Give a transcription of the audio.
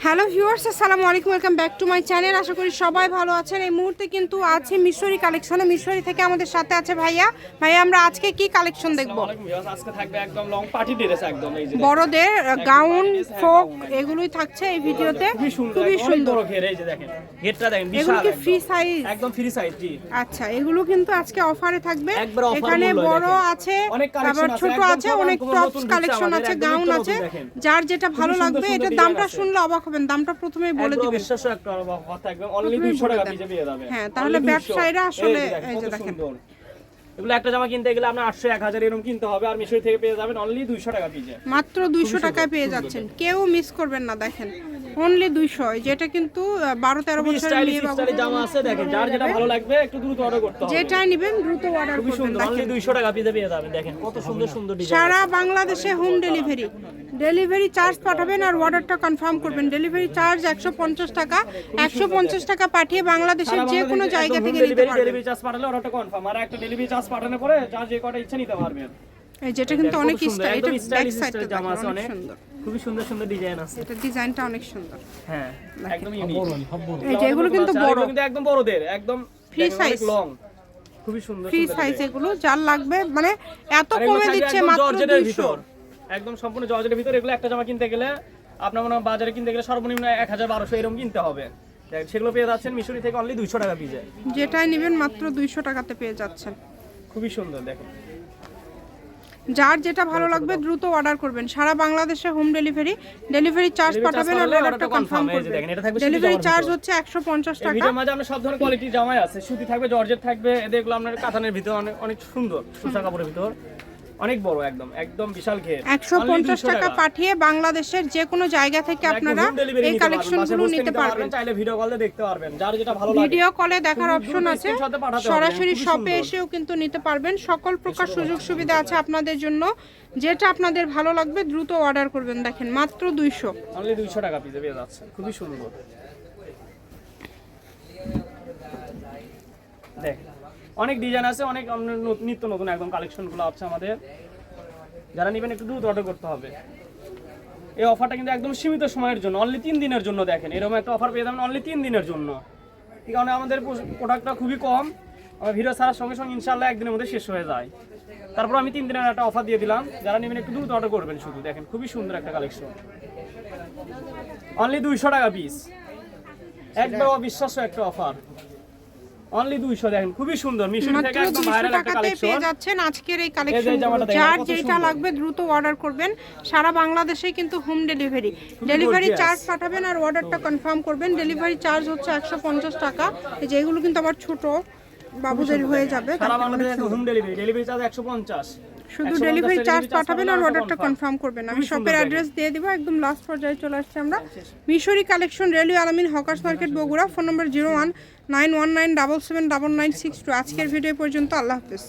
Hello viewers আসসালামু আলাইকুম welcome back to my channel আশা করি সবাই ভালো আছেন। এই মুহূর্তে কিন্তু আছে মিশরি কালেকশনে মিশরি থেকে আমাদের সাথে আছে ভাইয়া। ভাইয়া আমরা আজকে কি কালেকশন দেখব? আজকে থাকবে একদম লং পার্টি ড্রেস একদম এই যে বড়দের গাউন ফ্রক এগুলোই থাকছে এই ভিডিওতে। খুবই সুন্দর ঘের এই যে দেখেন ঘেরটা দেখেন বিশাল এগুলো কি ফ্রি সাইজ একদম ফ্রি সাইজ জি। আচ্ছা এগুলো কিন্তু আজকে অফারে থাকবে। এখানে বড় আছে আবার ছোট আছে অনেক টপস কালেকশন আছে গাউন আছে। যার যেটা ভালো লাগবে এটা দামটা। শুনলে অবাক হবেন দামটা প্রথমেই বলে দিবেন। একটা কথা একদম অনলি 200 টাকা। পিছে পেয়ে হ্যাঁ, তাহলে ব্যবসায়ীরা আসলে এই যে দেখেন। এগুলো একটা জামা কিনতে গেলে আপনার 800 1000 এরকম কিনতে হবে আর মিশরি থেকে পেয়ে যাবেন অনলি 200 টাকা মাত্র দুইশো টাকায় পেয়ে যাচ্ছেন। কেউ মিস করবেন না দেখেন। অনলি দুইশো। যেটা কিন্তু বারো তেরো জামা আছে দেখেন যার যেটা ভালো লাগবে একটু দ্রুত অর্ডার করতে হবে। যেটাই নেবেন দ্রুত অর্ডার করবেন। অনলি দেখেন। 200 টাকা পিছে পেয়ে যাবেন দেখেন কত সুন্দর সুন্দর ডিজাইন সারা বাংলাদেশে হোম ডেলিভারি ডেলিভারি চার্জ পাঠাবেন আর অর্ডারটা কনফার্ম করবেন। ডেলিভারি চার্জ একশো পঞ্চাশ টাকা একশো পঞ্চাশ টাকা পাঠিয়ে বাংলাদেশের যে কোনো জায়গা থেকে নিতে পারবেন। ডেলিভারি চার্জ পাঠালে অর্ডারটা কনফার্ম আর একটা ডেলিভারি চার্জ পাঠানোর পরে চার্জ যে কটা ইচ্ছা নিতে পারবেন। যেটা কিন্তু অনেক স্টাইল এটা ব্যাক সাইডটা জামা আছে অনেক। সুন্দর। খুবই সুন্দর সুন্দর ডিজাইন আছে। এটা ডিজাইনটা অনেক সুন্দর। হ্যাঁ একদম ইউনিক এই কিন্তু বড়। কিন্তু একদম বড়দের একদম Free size। লং খুবই সুন্দর ফ্রি সাইজ এগুলো যার লাগবে মানে এত কমে দিচ্ছে মাত্র জর্জেটের দুইশো। ভিতর। একদম সম্পূর্ণ জর্জেটের ভিতর। এগুলো একটা জামা কিনতে গেলে আপনার মনে হয় বাজারে কিনতে গেলে সর্বনিম্ন এক হাজার বারোশো এরকম কিনতে হবে। সেগুলো পেয়ে যাচ্ছেন মিশরি থেকে অনলি দুইশো টাকা পিজে যেটাই নেবেন মাত্র দুইশো টাকাতে পেয়ে যাচ্ছেন। খুবই সুন্দর দেখেন। যার যেটা ভালো লাগবে দ্রুত অর্ডার করবেন। সারা বাংলাদেশে হোম ডেলিভারি ডেলিভারি চার্জ পাঠাবেন আর অর্ডারটা কনফার্ম করবেন দেখেন, এটা থাকবে ডেলিভারি চার্জ হচ্ছে একশো পঞ্চাশ এই টাকা। ভিডিওর মাঝে আমরা সব ধরনের কোয়ালিটি জামাই আছে। সুতি থাকবে জর্জেট থাকবে এদের এগুলো আপনার কাতানের ভিতর অনেক অনেক সুন্দর সুতা কাপড়ের ভিতর। অনেক বড় একদম একদম বিশাল ঘের একশো পঞ্চাশ টাকা পাঠিয়ে বাংলাদেশের যে কোনো জায়গা থেকে আপনারা এই নিতে পারবেন, কালেকশন বাসায়গুলো বসে নিতে পারবেন চাইলে ভিডিও কলে দেখতে পারবেন যার যেটা ভালো লাগে। ভিডিও কলে দেখার অপশন আছে। সরাসরি শপে এসেও কিন্তু নিতে পারবেন। সকল প্রকার সুযোগ সুবিধা আছে আপনাদের জন্য। যেটা আপনাদের ভালো লাগবে দ্রুত অর্ডার করবেন। দেখেন মাত্র দুইশো। অনলি দুইশো টাকা পিসে পেয়ে যাচ্ছে খুবই সুন্দর। দেখ অনেক ডিজাইন আছে, অনেক নিত্য নতুন একদম কালেকশনগুলো আছে আমাদের। যারা নেবেন একটু দ্রুত অর্ডার করতে হবে। এই অফারটা কিন্তু একদম সীমিত সময়ের জন্য অনলি তিন দিনের জন্য দেখেন। এরকম একটা অফার পেয়ে যাবেন অনলি তিন দিনের জন্য। এই কারণে আমাদের প্রোডাক্টটা খুবই কম। আমার ভিডিও ছাড়ার সঙ্গে সঙ্গে ইনশাল্লাহ একদিনের মধ্যে শেষ হয়ে যায়। তারপর আমি তিন দিনের একটা অফার দিয়ে দিলাম। যারা নেবেন একটু দ্রুত অর্ডার করবেন শুধু। দেখেন, খুবই সুন্দর একটা কালেকশন অনলি দুইশো টাকা পিস একবার অবিশ্বাস্য একটা অফার অনলি দুইশো দেখেন খুবই সুন্দর। থেকে একদম ভাইরাল একটা পেয়ে কালেকশন যাচ্ছেন আজকের এই কালেকশন যার যেটা লাগবে দ্রুত অর্ডার করবেন। সারা বাংলাদেশে কিন্তু হোম ডেলিভারি ডেলিভারি চার্জ পাঠাবেন আর অর্ডারটা কনফার্ম করবেন। ডেলিভারি চার্জ হচ্ছে একশো পঞ্চাশ টাকা। এই যে এগুলো কিন্তু আবার ছোট বাবুদের হয়ে যাবে। সারা বাংলাদেশে হোম ডেলিভারি ডেলিভারি চার্জ একশো পঞ্চাশ। শুধু ডেলিভারি চার্জ পাঠাবেন আর অর্ডারটা কনফার্ম করবেন। আমি শপের অ্যাড্রেস দিয়ে দিব একদম লাস্ট পর্যায়ে চলে আসছি আমরা। Mishri collection railway Alamin hawkers market Bogura phone number zero one nine one nine double seven double nine six two আজকের ভিডিও পর্যন্ত আল্লাহ হাফেজ।